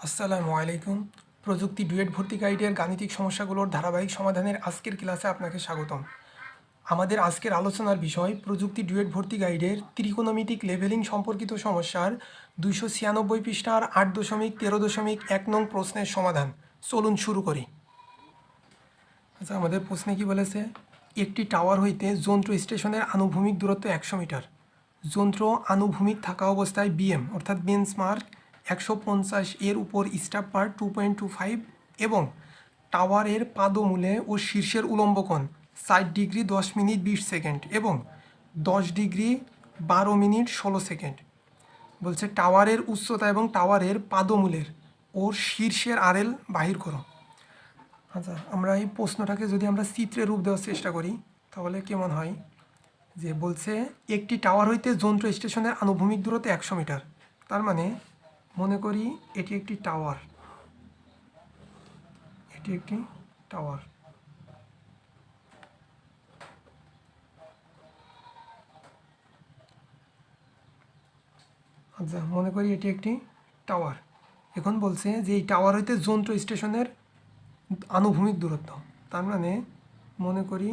আসসালামু আলাইকুম। প্রযুক্তি ডুয়েট ভর্তি গাইডের গাণিতিক সমস্যাগুলোর ধারাবাহিক সমাধানের আজকের ক্লাসে আপনাকে স্বাগতম। আমাদের আজকের আলোচনার বিষয়, প্রযুক্তি ডুয়েট ভর্তি গাইডের ত্রিকোণমিতিক লেভেলিং সম্পর্কিত সমস্যার দুইশো ছিয়ানব্বই পৃষ্ঠার আট দশমিক তেরো দশমিক এক নং প্রশ্নের সমাধান। চলুন শুরু করি। আচ্ছা আমাদের প্রশ্নে কি বলেছে? একটি টাওয়ার হইতে যন্ত্র স্টেশনের আনুভূমিক দূরত্ব একশো মিটার। যন্ত্র আনুভূমিক থাকা অবস্থায় বিএম অর্থাৎ বেঞ্চমার্ক একশো পঞ্চাশ এর উপর staff part two point two five এবং টাওয়ারের পাদমূলে ও শীর্ষের উলম্ব কোণ ষাট ডিগ্রি দশ মিনিট বিশ সেকেন্ড এবং দশ ডিগ্রি বারো মিনিট ষোলো সেকেন্ড। বলছে টাওয়ারের উচ্চতা এবং টাওয়ারের পাদমূলের ও শীর্ষের আরএল বাহির করো। আচ্ছা আমরা এই প্রশ্নটাকে যদি আমরা চিত্রে রূপ দেওয়ার চেষ্টা করি, তাহলে কেমন হয়? যে বলছে, একটি টাওয়ার হইতে যন্ত্র স্টেশনের আনুভূমিক দূরত্ব একশো মিটার। তার মানে মনে করি এটি একটি টাওয়ার। এটি একটি টাওয়ার। আচ্ছা মনে করি এটি একটি টাওয়ার। এখন বলছে যে এই টাওয়ার হইতে যন্ত্র স্টেশনের আনুভূমিক দূরত্ব। তার মানে মনে করি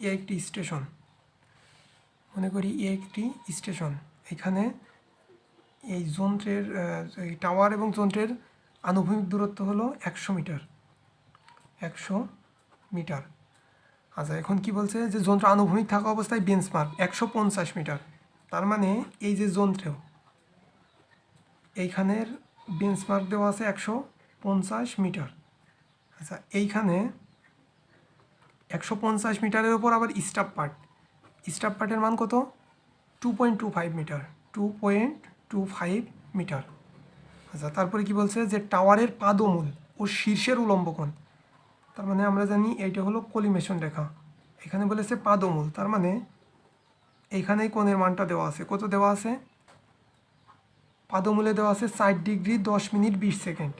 এ একটি স্টেশন। মনে করি এ একটি স্টেশন। এখানে এই যন্ত্রের এই টাওয়ার এবং যন্ত্রের আনুভূমিক দূরত্ব হলো একশো মিটার। একশো মিটার। আচ্ছা এখন কি বলছে যে যন্ত্র আনুভূমিক থাকা অবস্থায় বেঞ্চমার্ক একশো পঞ্চাশ মিটার। তার মানে এই যে যন্ত্রেও, এইখানের বেঞ্চমার্ক দেওয়া আছে একশো পঞ্চাশ মিটার। আচ্ছা এইখানে একশো পঞ্চাশ মিটারের ওপর আবার স্টাফ পার্ট স্টাফ পার্টের মান কত? Two point two five metre two point two five metre আচ্ছা তারপরে কি বলছে যে টাওয়ারের পাদমূল ও শীর্ষের উলম্ব কোণ তার মানে আমরা জানি এইটা হলো কলিমেশন রেখা। এখানে বলেছে পাদমূল। তার মানে এইখানেই কোণের মানটা দেওয়া আছে। কত দেওয়া আছে? পাদমূলে দেওয়া আছে ষাট ডিগ্রি দশ মিনিট বিশ সেকেন্ড।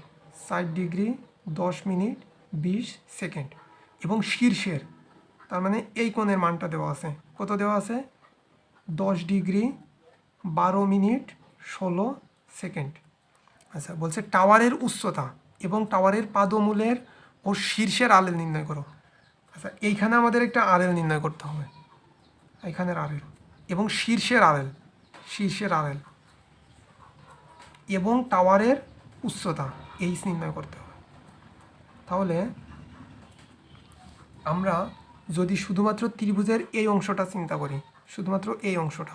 ষাট ডিগ্রি দশ মিনিট বিশ সেকেন্ড। এবং শীর্ষের তার মানে এই কোণের মানটা দেওয়া আছে। কত দেওয়া আছে? দশ ডিগ্রি বারো মিনিট ষোলো সেকেন্ড। আচ্ছা বলছে টাওয়ারের উচ্চতা এবং টাওয়ারের পাদমূলের ও শীর্ষের আলেল নির্ণয় করো। আচ্ছা এইখানে আমাদের একটা আরেল নির্ণয় করতে হবে। এইখানের আরেল এবং শীর্ষের আরেল শীর্ষের আরেল এবং টাওয়ারের উচ্চতা, এইচ নির্ণয় করতে হবে। তাহলে আমরা যদি শুধুমাত্র ত্রিভুজের এই অংশটা চিন্তা করি, শুধুমাত্র এই অংশটা,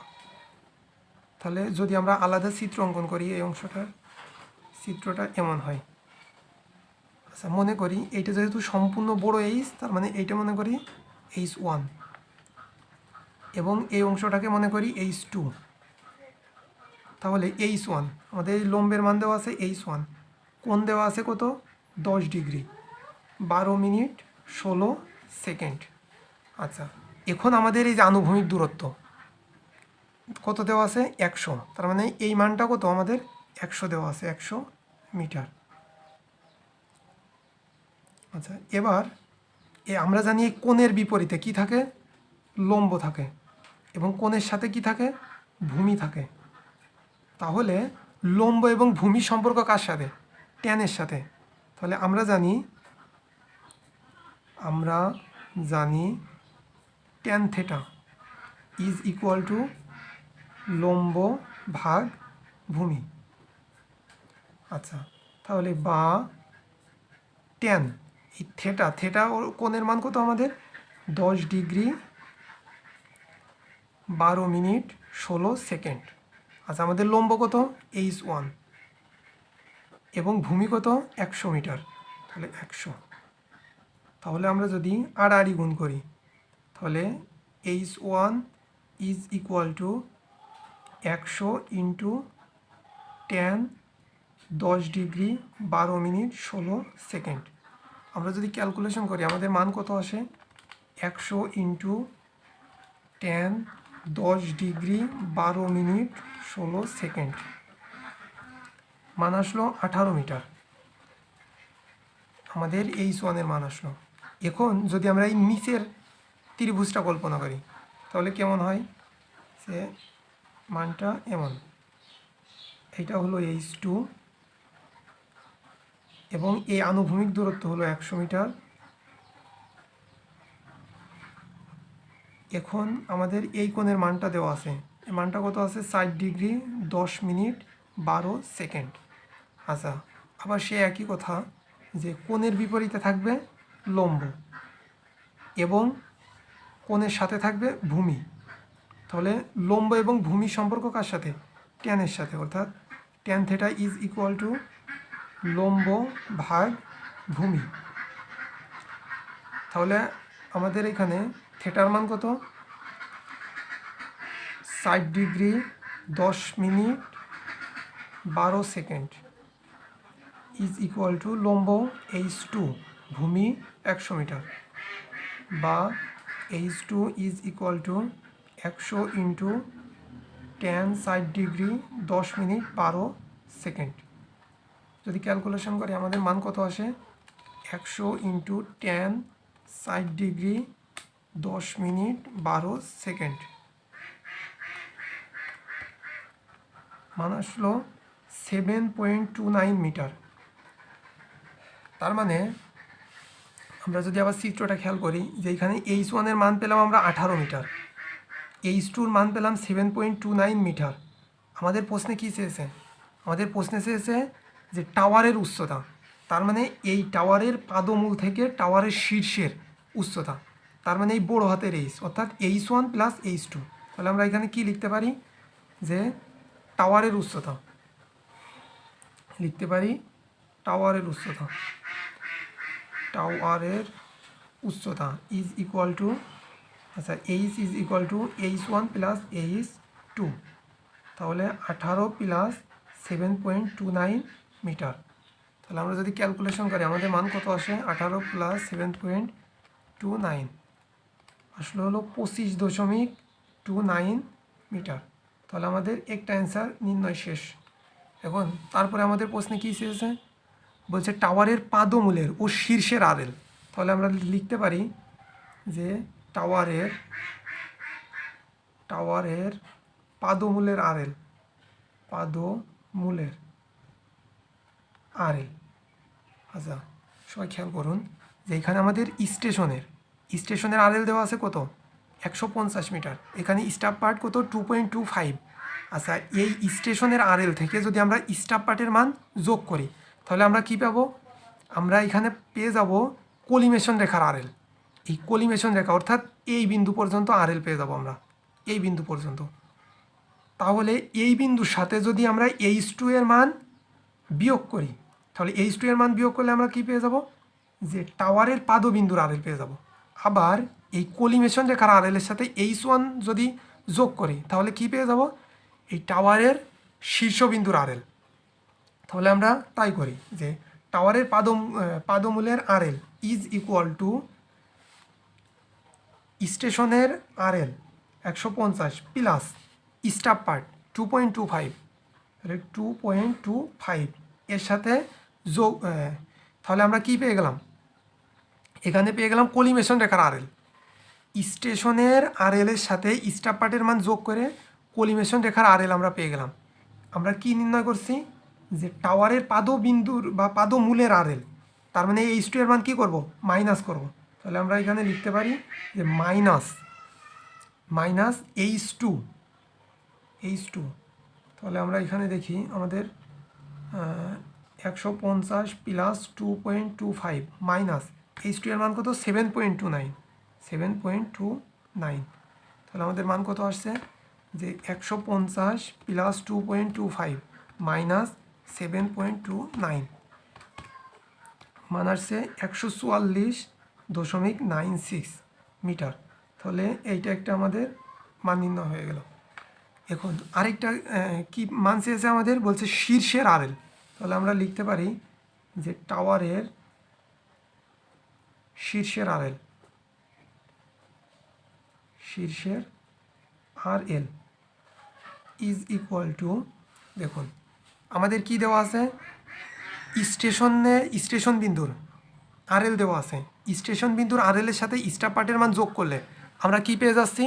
তাহলে যদি আমরা আলাদা চিত্র অঙ্কন করি, এই অংশটার চিত্রটা এমন হয়। আচ্ছা মনে করি এইটা যেহেতু সম্পূর্ণ বড় এইচ তার মানে এইটা মনে করি এইচ ওয়ান এবং এই অংশটাকে মনে করি এইচ টু তাহলে এইচ ওয়ান আমাদের এই লম্বের মান দেওয়া আছে এইচ ওয়ান কোন দেওয়া আছে কত? দশ ডিগ্রি। বারো মিনিট ষোলো সেকেন্ড। আচ্ছা এখন আমাদের এই যে আনুভূমিক দূরত্ব, কত দেওয়া আছে? একশো। তার মানে এই মানটা কত? আমাদের একশো দেওয়া আছে, একশো মিটার। আচ্ছা এবার এ আমরা জানি কোণের বিপরীতে কি থাকে? লম্ব থাকে এবং কোণের সাথে কি থাকে? ভূমি থাকে। তাহলে লম্ব এবং ভূমি সম্পর্ক কার সাথে? ট্যানের সাথে। তাহলে আমরা জানি আমরা জানি tan theta is equal to লম্ব ভাগ ভূমি। আচ্ছা তাহলে বা ট্যান এই থেটা থেটা ওর কোণের মান কত আমাদের? দশ ডিগ্রি বারো মিনিট ষোলো সেকেন্ড। আচ্ছা আমাদের লম্ব কত? এইচ ওয়ান এবং ভূমি কত? একশো মিটার। তাহলে একশো। তাহলে আমরা যদি আড়াআড়ি গুণ করি তাহলে H one is equal to একশো ইন্টু টেন দশ ডিগ্রি বারো মিনিট ষোলো সেকেন্ড। আমরা যদি ক্যালকুলেশন করি, আমাদের মান কত আসে? একশো ইন্টু টেন দশ ডিগ্রি বারো মিনিট ষোলো সেকেন্ড। মান আসলো আঠারো মিটার। আমাদের এইচ ওয়ানের মান আসলো। এখন যদি আমরা এই নিচের ত্রিভুজটা কল্পনা করি। তাহলে কেমন হয়? সে মানটা এমন। এটা হলো এইচ টু এবং এই আনুভূমিক দূরত্ব হলো একশো মিটার। এখন আমাদের এই কোণের মানটা দেওয়া আছে। এই মানটা কত আছে? ষাট ডিগ্রি দশ মিনিট বারো সেকেন্ড। আচ্ছা আবার সে একই কথা যে কোণের বিপরীতে থাকবে লম্ব এবং কোণের সাথে থাকবে ভূমি। তাহলে লম্ব এবং ভূমি সম্পর্ক কার সাথে? ট্যানের সাথে। অর্থাৎ tan theta is equal to লম্ব ভাগ ভূমি। তাহলে আমাদের এখানে থেটার মান কত? ষাট ডিগ্রি দশ মিনিট বারো সেকেন্ড। ইজ ইকুয়াল টু লম্ব এইচ টু ভূমি একশো মিটার বা H two is equal to একশো ইন্টু টেন ষাট ডিগ্রি দশ মিনিট বারো সেকেন্ড যদি ক্যালকুলেশন করি আমাদের মান কত আসে? একশো ইন্টু টেন ষাট ডিগ্রি দশ মিনিট বারো সেকেন্ড মান আসলো seven point two nine metre তার মানে আমরা যদি আবার চিত্রটা খেয়াল করি, যে এখানে এইচ ওয়ানের মান পেলাম আমরা আঠারো মিটার। এইচ টুর মান পেলাম seven point two nine metre. আমাদের প্রশ্নে কী চেয়েছে? আমাদের প্রশ্নে চেয়েছে যে টাওয়ারের উচ্চতা, তার মানে এই টাওয়ারের পাদমূল থেকে টাওয়ারের শীর্ষের উচ্চতা, তার মানে এই বড় হাতের এইচ অর্থাৎ H one plus H two তাহলে আমরা এখানে কি লিখতে পারি? যে টাওয়ারের উচ্চতা। লিখতে পারি টাওয়ারের উচ্চতা। টাওয়ারের উচ্চতা ইজ ইকুয়াল টু আচ্ছা H is equal to H one plus H two তাহলে আঠারো plus seven point two nine metre তাহলে আমরা যদি ক্যালকুলেশন করি, আমাদের মান কত আসে? আঠারো plus seven point two nine আসলে হলো পঁচিশ দশমিক টু নাইন মিটার তাহলে আমাদের একটা অ্যান্সার নির্ণয় শেষ। এখন তারপরে আমাদের প্রশ্নে কী চেয়েছে বলছে টাওয়ারের পাদমূলের ও শীর্ষের আরেল তাহলে আমরা লিখতে পারি যে টাওয়ারের টাওয়ারের পাদমূলের আরেল পাদমূলের আরেল আচ্ছা সবাই খেয়াল করুন যে এখানে আমাদের স্টেশনের স্টেশনের আরেল দেওয়া আছে কত? একশো পঞ্চাশ মিটার। এখানে স্টাফ পার্ট কত? Two point two five. আচ্ছা এই স্টেশনের আরএল থেকে যদি আমরা স্টাফ পার্টের মান যোগ করি তাহলে আমরা কি পাবো? আমরা এখানে পেয়ে যাব কলিমেশন রেখার আরএল। এই কলিমেশন রেখা অর্থাৎ এই বিন্দু পর্যন্ত আরএল পেয়ে যাব আমরা। এই বিন্দু পর্যন্ত। তাহলে এই বিন্দুর সাথে যদি আমরা এইচ টু এর মান বিয়োগ করি, তাহলে এইচ টু এর মান বিয়োগ করলে আমরা কি পেয়ে যাব? যে টাওয়ারের পাদবিন্দুর আরএল পেয়ে যাব। আবার এই কলিমেশন রেখার আরএলের সাথে এইচ ওয়ান যদি যোগ করি, তাহলে কি পেয়ে যাব? এই টাওয়ারের শীর্ষবিন্দুর আরএল। তাহলে আমরা তাই করি যে টাওয়ারের পাদম পাদমূলের আরএল ইজ ইকুয়াল টু স্টেশনের আরএল একশো পঞ্চাশ plus staff part two point two five. তাহলে টু পয়েন্ট টু ফাইভ এর সাথে যোগ তাহলে আমরা কি পেয়ে গেলাম? এখানে পেয়ে গেলাম কলিমেশন রেখার আরএল। স্টেশনের আরএলের সাথে স্টাফ পার্টের মান যোগ করে কলিমেশন রেখার আরএল আমরা পেয়ে গেলাম। আমরা কি নির্ণয় করছি? যে টাওয়ারের পাদবিন্দুর বা পাদমূলের আরএল তার মানে এই টু এর মান কী করব? মাইনাস করব। তাহলে আমরা এখানে লিখতে পারি যে minus minus H two H two. তাহলে আমরা এখানে দেখি আমাদের একশো পঞ্চাশ plus two point two five, minus. H two এর মান কত? Seven point two nine, seven point two nine. তাহলে আমাদের মান কত আসছে? যে একশো পঞ্চাশ plus two point two five, minus seven point two nine. মান আসছে একশো চুয়াল্লিশ দশমিক নাইন সিক্স মিটার। তাহলে এইটা একটা আমাদের মান নির্ণয় হয়ে গেল। এখন আরেকটা কি মান চেয়েছে আমাদের? বলছে শীর্ষের আরএল তাহলে আমরা লিখতে পারি যে টাওয়ারের শীর্ষের RL শীর্ষের R L is equal to দেখুন আমাদের কি দেওয়া আছে? স্টেশনে, স্টেশন বিন্দুর আরএল দেওয়া আছে। স্টেশন বিন্দুর আরএলের সাথে স্টাফ পার্টের মান যোগ করলে আমরা কি পেয়ে যাচ্ছি?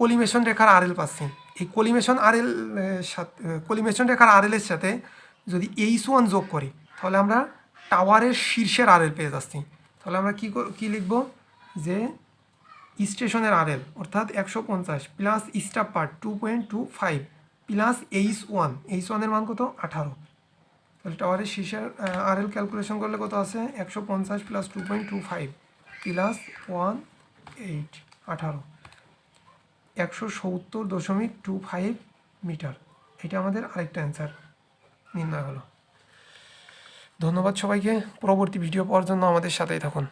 কলিমেশন রেখার আরএল পাচ্ছি। এই কলিমেশন আর এল সাথে কলিমেশন রেখার আর এর সাথে যদি এইচ ওয়ান যোগ করি, তাহলে আমরা টাওয়ারের শীর্ষের আর এল পেয়ে যাচ্ছি। তাহলে আমরা কী কী লিখব? যে স্টেশনের আর এল অর্থাৎ একশো পঞ্চাশ plus staff part two point two five plus H one H ওয়ানের মান কত? আঠারো। তাহলে টাওয়ারের শীর্ষের আর এল ক্যালকুলেশন করলে কত আছে? একশো পঞ্চাশ plus two point two five plus one eight আঠারো। একশো সত্তর দশমিক টু ফাইভ মিটার। এটা আমাদের আরেকটা অ্যান্সার নির্ণয় হলো। ধন্যবাদ সবাইকে। পরবর্তী ভিডিও পাওয়ার জন্য আমাদের সাথেই থাকুন।